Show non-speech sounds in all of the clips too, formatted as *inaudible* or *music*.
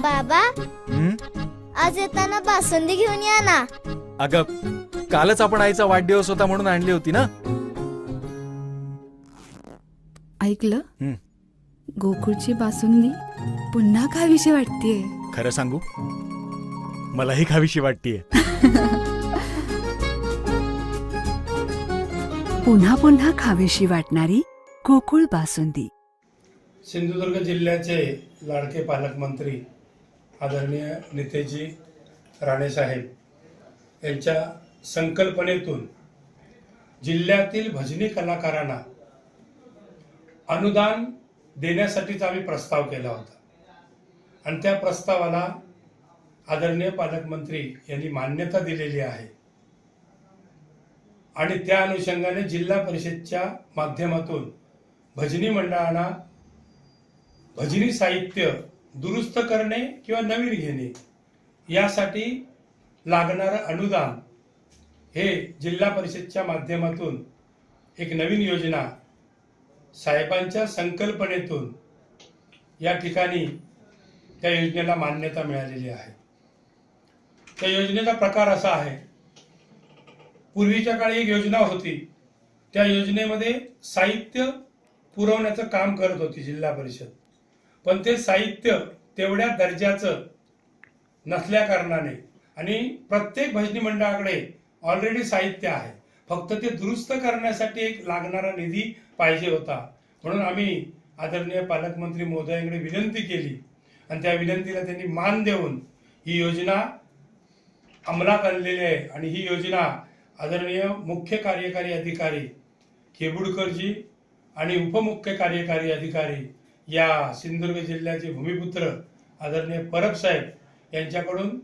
बाबा हं? आज येताना बासुंदी घेऊन या ना. अगं कालच आपण आईचा वाढदिवस होता म्हणून आणली होती ना. ऐकलं? हं. गोकुळची बासुंदी पुन्हा खावीशी वाटतेय. खरं सांगू? मलाही खावीशी वाटतीये. *laughs* पुन्हा पुन्हा खावीशी वाटणारी गोकुळ बासुंदी. सिंधुदुर्ग जिल्ह्याचे लाडके पालकमंत्री आदरणीय नेतेजी राणेसाहेब यांच्या संकल्पनेतून जिल्ह्यातील भजनी कलाकारांना अनुदान देण्यासाठीचा आम्ही प्रस्ताव केला होता. आणि त्या प्रस्तावाला आदरणीय पालकमंत्री यांनी मान्यता दिलेली आहे. आणि त्या अनुषंगाने जिल्हा परिषदच्या माध्यमातून भजनी मंडळांना भजनी साहित्य दुरुस्त करणे किंवा नवीन घेणे यासाठी लागणारं अनुदान हे जिल्हा परिषदच्या माध्यमातून एक नवीन योजना साहेबांच्या संकल्पनेतून या ठिकाणी त्या योजनेला मान्यता मिळालेली आहे. त्या योजनेचा प्रकार असा आहे पूर्वीच्या काळी एक योजना होती त्या योजनेमध्ये साहित्य पुरवण्याचं काम करत होती जिल्हा परिषद. पण ते साहित्य तेवढ्या दर्जाचं नसल्या कारणाने. आणि प्रत्येक भजनी मंडळाकडे ऑलरेडी साहित्य आहे. फक्त ते दुरुस्त करण्यासाठी एक लागणारा निधी पाहिजे होता. म्हणून आम्ही आदरणीय पालकमंत्री महोदयांकडे विनंती केली. आणि त्या विनंतीला त्यांनी मान देऊन ही योजना अंमलात आणलेली आहे. आणि ही योजना आदरणीय मुख्य कार्यकारी अधिकारी केबुडकरजी आणि उपमुख्य कार्यकारी अधिकारी या सिंधुदुर्ग जिल्ह्याचे भूमिपुत्र आदरणीय परब साहेब यांच्याकडून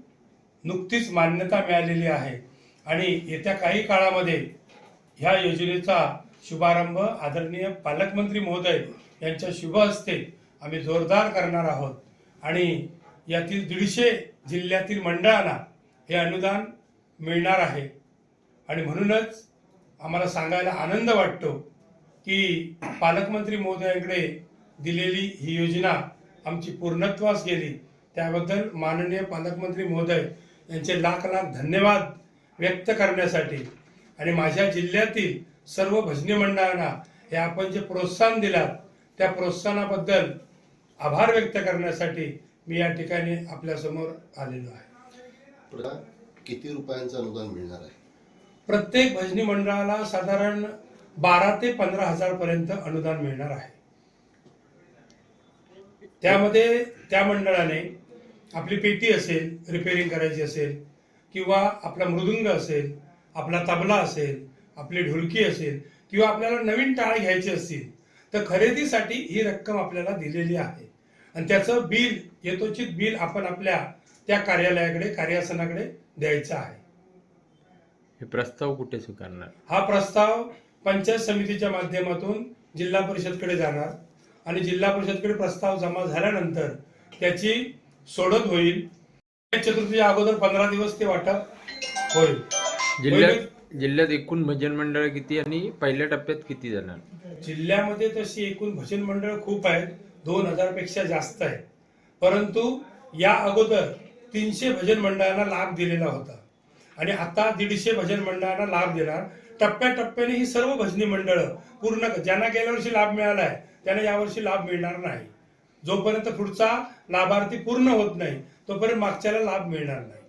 नुकतीच मान्यता मिळालेली आहे. आणि येत्या काही काळामध्ये ह्या योजनेचा शुभारंभ आदरणीय पालकमंत्री महोदय यांच्या शुभ हस्ते आम्ही जोरदार करणार आहोत. आणि यातील दीडशे जिल्ह्यातील मंडळांना हे अनुदान मिळणार आहे. आणि म्हणूनच आम्हाला सांगायला आनंद वाटतो की पालकमंत्री महोदयांकडे दिलेली ही योजना आमची पूर्णत्वास गेली. त्याबद्दल माननीय पालकमंत्री महोदय यांचे लाख लाख धन्यवाद व्यक्त करण्यासाठी आणि माझ्या जिल्ह्यातील सर्व भजनी मंडळांना हे आपण जे प्रोत्साहन दिलात त्या प्रोत्साहनाबद्दल आभार व्यक्त करण्यासाठी मी या ठिकाणी आपल्यासमोर आलेलो आहे. किती रुपयांचं अनुदान मिळणार आहे? प्रत्येक भजनी मंडळाला साधारण बारा ते पंधरा हजार पर्यंत अनुदान मिळणार आहे. त्यामध्ये त्या मंडळाने आपली पेटी असेल रिपेअरिंग करायची असेल किंवा आपला मृदुंग असेल आपला तबला असेल आपली ढोलकी असेल किंवा आपल्याला नवीन टाळ घ्यायचे असतील तर खरेदीसाठी ही रक्कम आपल्याला दिलेली आहे. आणि त्याचं बिल यथोचित बिल आपण आपल्या त्या कार्यालयाकडे कार्यासनाकडे द्यायचं आहे. हे प्रस्ताव कुठे स्वीकारणार? हा प्रस्ताव पंचायत समितीच्या माध्यमातून जिल्हा परिषदकडे जाणार. आणि जिल्हा परिषदकडे प्रस्ताव जमा झाल्यानंतर त्याची सोडत होईल. चतुर्थीच्या अगोदर पंधरा दिवस ते वाटप होईल. जिल्ह्यात जिल्ह्यात एकूण भजन मंडळ किती आणि पहिल्या टप्प्यात किती जाणार? जिल्ह्यामध्ये तशी एकूण भजन मंडळ खूप आहेत. दोन हजारपेक्षा जास्त आहे परंतु या अगोदर तीनशे भजन मंडळांना लाभ दिलेला होता. आणि आता दीडशे भजन मंडळांना लाभ देणार. टप्प्याटप्प्याने ही सर्व भजनी मंडळ पूर्ण ज्यांना गेल्या वर्षी लाभ मिळालाय त्यांना यावर्षी लाभ मिळणार नाही. जोपर्यंत पुढचा लाभार्थी पूर्ण होत नाही तोपर्यंत मागच्याला लाभ मिळणार नाही.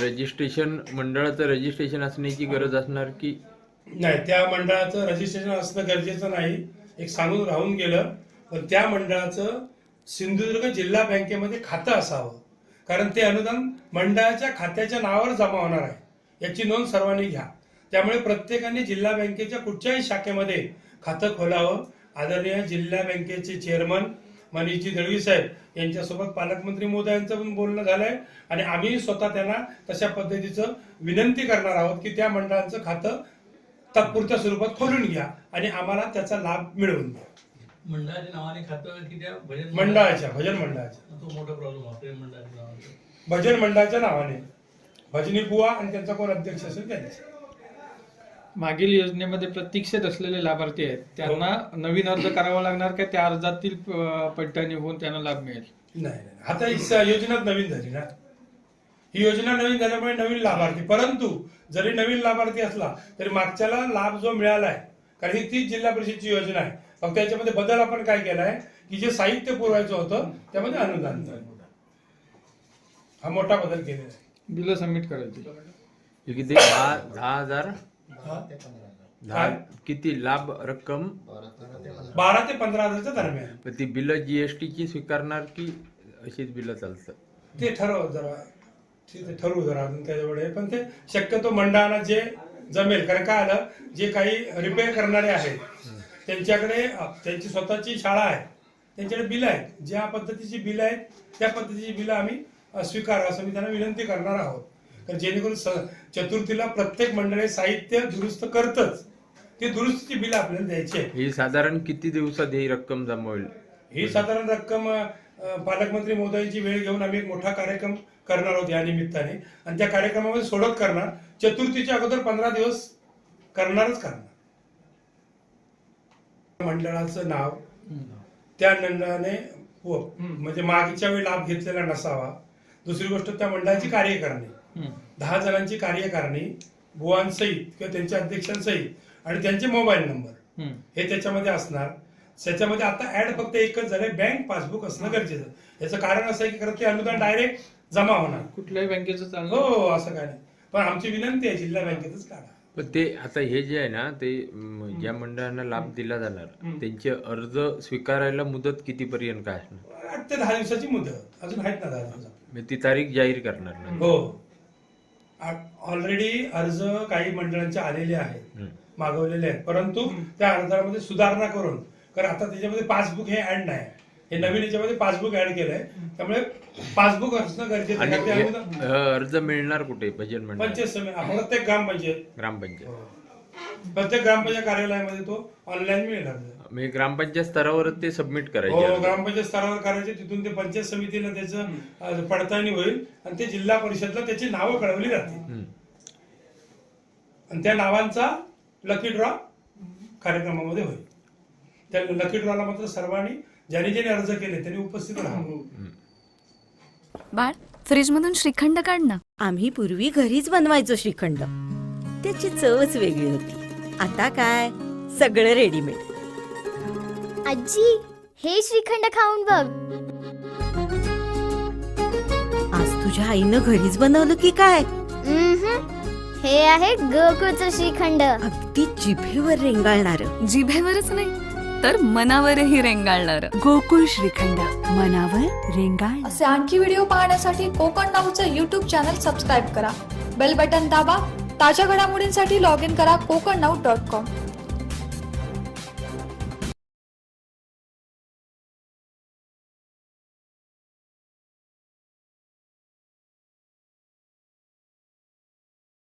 रजिस्ट्रेशन मंडळाचं रजिस्ट्रेशन असण्याची गरज असणार की? नाही त्या मंडळाचं रजिस्ट्रेशन असणं गरजेचं नाही. एक सांगून राहून गेलं पण त्या मंडळाचं सिंधुदुर्ग जिल्हा बँकेमध्ये खातं असावं. कारण ते अनुदान मंडळाच्या खात्याच्या नावावर जमा होणार आहे. याची नोंद सर्वांनी घ्या. त्यामुळे प्रत्येकाने जिल्हा बँकेच्या कुठच्याही शाखेमध्ये खातं खोलावं. आदरणीय जिल्हा बँकेचे चेअरमन मनीषजी दळवी साहेब यांच्यासोबत पालकमंत्री महोदयांचं पण बोलणं झालंय. आणि आम्ही स्वतः त्यांना तशा पद्धतीचं विनंती करणार आहोत की त्या मंडळांचं खातं तात्पुरत्या स्वरूपात खोलून घ्या आणि आम्हाला त्याचा लाभ मिळवून द्या. मंडळाच्या नावाने खातं की त्या भजन मंडळाच्या? भजन मंडळाच्या. तो मोठा प्रॉब्लेम आपल्या मंडळाच्या नावाने. भजन मंडळाच्या नावाने. भजनी बुवा आणि त्यांचा कोण अध्यक्ष असेल त्यांचे. मागील योजनेमध्ये प्रतीक्षेत असलेले लाभार्थी आहेत. त्यांना नवीन अर्ज करावा लागणार का? त्या अर्जातील पडताळणी होऊन त्यांना लाभ मिळेल. नाही नाही आता ही स- योजनाच नवीन झाली ना. ही योजना नवीन झाल्यामुळे नवीन लाभार्थी. परंतु जरी नवीन लाभार्थी असला तरी मागच्याला लाभ जो मिळाला आहे कारण ही तीच जिल्हा परिषदची योजना आहे. फक्त याच्यामध्ये बदल आपण काय केलाय की जे साहित्य पुरवायचं होतं त्यामध्ये अनुदान दिलं. हा मोठा बदल केलेला आहे. बिलं सबमिट करायची. हे किती? दहा दहा हजार? हा? दहा किती लाभ रक्कम? बारा ते पंधरा हजारच्या दरम्यान. पण ती बिलं जीएसटी ची स्वीकारणार की अशीच बिलं चालतात? ते ठरव जरा. ठीक आहे ठरवू जरा अजून त्याच्यापुढे. पण ते शक्यतो मंडळाला जे जमेल कारण काय आलं जे काही रिपेअर करणारे आहेत त्यांच्याकडे अ, त्यांची स्वतःची शाळा आहे त्यांच्याकडे बिलं आहेत. ज्या पद्धतीची बिलं आहेत त्या पद्धतीची बिलं आम्ही अ, स्वीकारा असं मी त्यांना विनंती करणार आहोत. कारण जेणेकरून चतुर्थीला प्रत्येक मंडळी साहित्य दुरुस्त करतच. ती दुरुस्तीची बिलं आपल्याला द्यायची ही साधारण किती दिवसात ही रक्कम जमा होईल? ही साधारण रक्कम पालकमंत्री मोदयांची वेळ घेऊन आम्ही एक मोठा कार्यक्रम करणार आहोत या निमित्ताने. आणि त्या कार्यक्रमामध्ये सोडत करणार. चतुर्थीच्या अगोदर पंधरा दिवस करणारच करणार. मंडळाचं नाव त्या मंडळाने व- म्हणजे मागच्या वेळी लाभ घेतलेला नसावा. दुसरी गोष्ट त्या मंडळाची कार्यकारणी. हम्म. दहा जणांची कार्यकारणी बुवांसहित किंवा त्यांच्या अध्यक्षांसहित आणि त्यांचे मोबाईल नंबर. हम्म. हे त्याच्यामध्ये असणार. त्याच्यामध्ये आता ऍड फक्त एकच झालंय बँक पासबुक असणं गरजेचं. याचं कारण असं आहे की खरं ते अनुदान डायरेक्ट जमा होणार. कुठल्याही बँकेचं हो चालणार. हो, असं काय नाही. पण आमची विनंती आहे जिल्हा बँकेतच काढा पण ते आता हे जे आहे ना ते ज्या मंडळांना लाभ दिला जाणार त्यांचे अर्ज स्वीकारायला मुदत कितीपर्यंत काय असणार? आठ ते दहा दिवसाची मुदत. अजून आहेत ना दहा म्हणजे ती तारीख जाहीर करणार नाही हो. ऑलरेडी अर्ज काही मंडळांचे आलेले आहेत. मागवलेले आहेत. परंतु त्या अर्जामध्ये सुधारणा करून कारण आता त्याच्यामध्ये पासबुक हे ऍड नाही. हे नवीन याच्यामध्ये पासबुक ऍड केलंय. त्यामुळे पासबुक असणं गरजेचं हे, अर्ज मिळणार कुठे? भजन मंडळ? पंचायत समिती हा, प्रत्येक ग्रामपंचायत. ग्रामपंचायत. प्रत्येक ग्रामपंचायत कार्यालयामध्ये तो ऑनलाईन मिळेल अर्ज म्हणजे ग्रामपंचायत स्तरावरच ते सबमिट करायचे हो अर्ज. ग्रामपंचायत स्तरावर करायचे तिथून ते पंचायत समितीला त्याचं अ, पडताळणी होईल आणि ते जिल्हा परिषदला त्याची नावं कळवली जातील. हम्म. आणि त्या नावांचा लकी ड्रॉ कार्यक्रमामध्ये होईल. त्या लकी ड्रॉला मात्र सर्वांनी ज्यांनी ज्यांनी अर्ज केले त्यांनी उपस्थित राहावं. बाळ फ्रीजमधून श्रीखंड काढ ना. आम्ही पूर्वी घरीच बनवायचो श्रीखंड. त्याची चवच वेगळी होती. आता काय? सगळं रेडीमेड आजी हे श्रीखंड खाऊन बघ. आज तुझ्या आईनं घरीच बनवलं की काय? उम्हम. हे आहे गोकुळचं श्रीखंड. अगदी जिभेवर रेंगाळणार. जिभेवरच नाही तर मनावरही रेंगाळणार. गोकुळ श्रीखंड मनावर रेंगाळ असे आणखी व्हिडिओ पाहण्यासाठी कोकण नाऊचं यूट्यूब चॅनल सबस्क्राईब करा. बेल बटन दाबा. ताज्या घडामोडींसाठी लॉग इन करा कोकण नाऊ डॉट कॉम